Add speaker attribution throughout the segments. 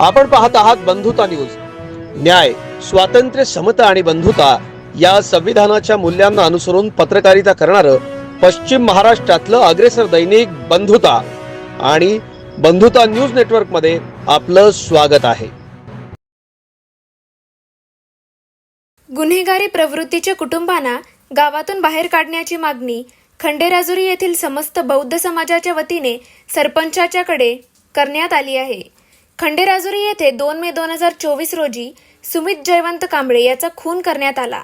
Speaker 1: आपण पाहत आहात बंधुता न्यूज. न्याय स्वातंत्र्य समता आणि बंधुता या संविधानाच्या मूल्यांना अनुसरून पत्रकारिता करणारं पश्चिम महाराष्ट्रातलं अग्रेसर दैनिक बंधुता आणि बंधुता न्यूज नेटवर्कमध्ये आपलं स्वागत आहे.
Speaker 2: गुन्हेगारी प्रवृत्तीच्या कुटुंबांना गावातून बाहेर काढण्याची मागणी खंडेराजुरी येथील समस्त बौद्ध समाजाच्या वतीने सरपंचाच्याकडे करण्यात आली आहे. खंडेराजुरी येथे दोन मे दोन हजार चोवीस रोजी सुमित जयवंत कांबळे याचा खून करण्यात आला.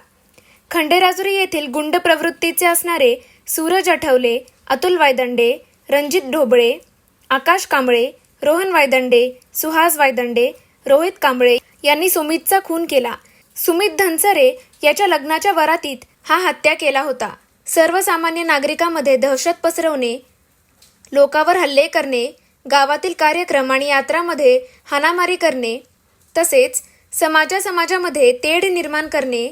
Speaker 2: खंडेराजुरी येथील गुंड प्रवृत्तीचे असणारे सूरज आठवले अतुल वायदंडे रणजित ढोबळे आकाश कांबळे रोहन वायदंडे सुहास वायदंडे रोहित कांबळे यांनी सुमितचा खून केला. सुमित धनसरे याच्या लग्नाच्या वरातीत हा हत्या केला होता. सर्वसामान्य नागरिकांमध्ये दहशत पसरवणे लोकावर हल्ले करणे गावातील कार्यक्रम आणि यात्रामध्ये हाणामारी करणे तसेच समाजा समाजामध्ये तेढ निर्माण करणे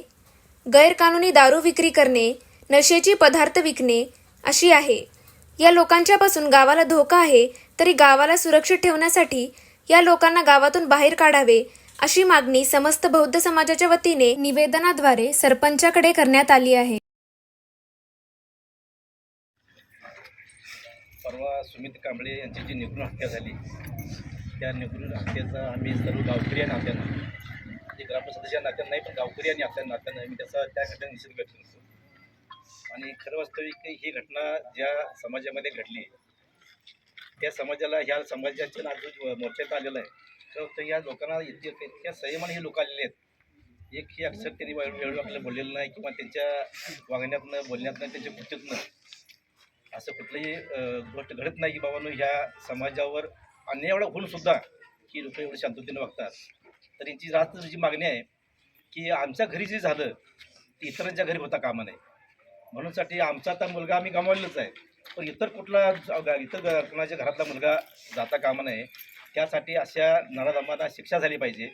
Speaker 2: गैरकानूनी दारू विक्री करणे नशेची पदार्थ विकणे अशी आहे. या लोकांच्यापासून गावाला धोका आहे तरी गावाला सुरक्षित ठेवण्यासाठी या लोकांना गावातून बाहेर काढावे अशी मागणी समस्त बौद्ध समाजाच्या वतीने निवेदनाद्वारे सरपंचाकडे करण्यात आली आहे.
Speaker 3: परवा सुमित कांबळे यांची जी निगून हत्या झाली त्या निगून हत्येचा आम्ही सर्व गावकरी या नात्यानं म्हणजे ग्रामपंचायतीच्या नात्यानं नाही पण गावकरी आणि आपल्या नात्यानं आम्ही त्याचा त्या घटना निषेध व्यक्त करतो. आणि खरं वास्तविक ही घटना ज्या समाजामध्ये घडली त्या समाजाला ह्या समाजाच्या नाव मोर्चात आलेलं आहे. खरं तर या लोकांना इतके इतक्या संयमाने हे लोक आलेले आहेत. एक ही अक्षर त्यांनी वेळ आपल्याला बोललेलं नाही किंवा त्यांच्या वागण्यातनं बोलण्यातनं त्यांच्या कृतीतनं. कुठलंही गोष्ट घडत नाही की बाबांनो ह्या समाजावर अन्याय एवढा होऊन सुद्धा की लोक एवढे शांततेने वागतात तर यांची जास्त जी मागणी आहे की आमच्या घरी जे झालं ते इतरांच्या घरी होता कामा नये. म्हणूनसाठी आमचा आता मुलगा आम्ही गमावलेलाच आहे. पण इतर कुठला इतर कुणाच्या घरातला मुलगा जाता कामा नये त्यासाठी अशा नराधमांना शिक्षा झाली पाहिजे.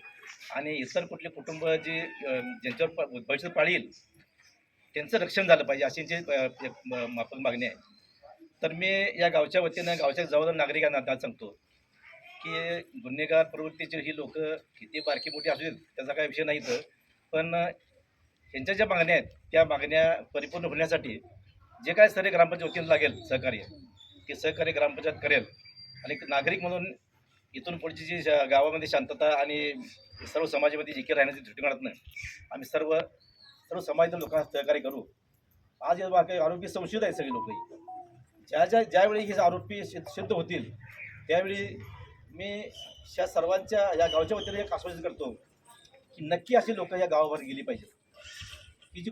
Speaker 3: आणि इतर कुठले कुटुंब जे ज्यांच्यावर प- भविष्यात पाळील त्यांचं रक्षण झालं पाहिजे अशी जे माफक मागणी आहे. तर मी या गावच्या वतीनं गावच्या जवळ नागरिकांना आता सांगतो की गुन्हेगार प्रवृत्तीचे ही लोक किती बारकी मोठी असू देत त्याचा काही विषय नाही तर पण ह्यांच्या ज्या मागण्या आहेत त्या मागण्या परिपूर्ण होण्यासाठी जे काय सर्व ग्रामपंचायत वतीनं लागेल सहकार्य ते सहकार्य ग्रामपंचायत करेल. आणि नागरिक म्हणून इथून पुढची जी श- गावामध्ये शांतता आणि सर्व समाजामध्ये जिके राहण्याची दृष्टिकोनातनं आम्ही सर्व सर्व समाजातील लोकांना सहकार्य करू. आज काही आरोग्य संशयित आहे सगळी लोक ज्या ज्या ज्यावेळी हे आरोपी सिद्ध होतील त्यावेळी मी या सर्वांच्या या गावच्या वतीने एक आश्वासन करतो की नक्की अशी लोक या गावावर गेली पाहिजेत. की जी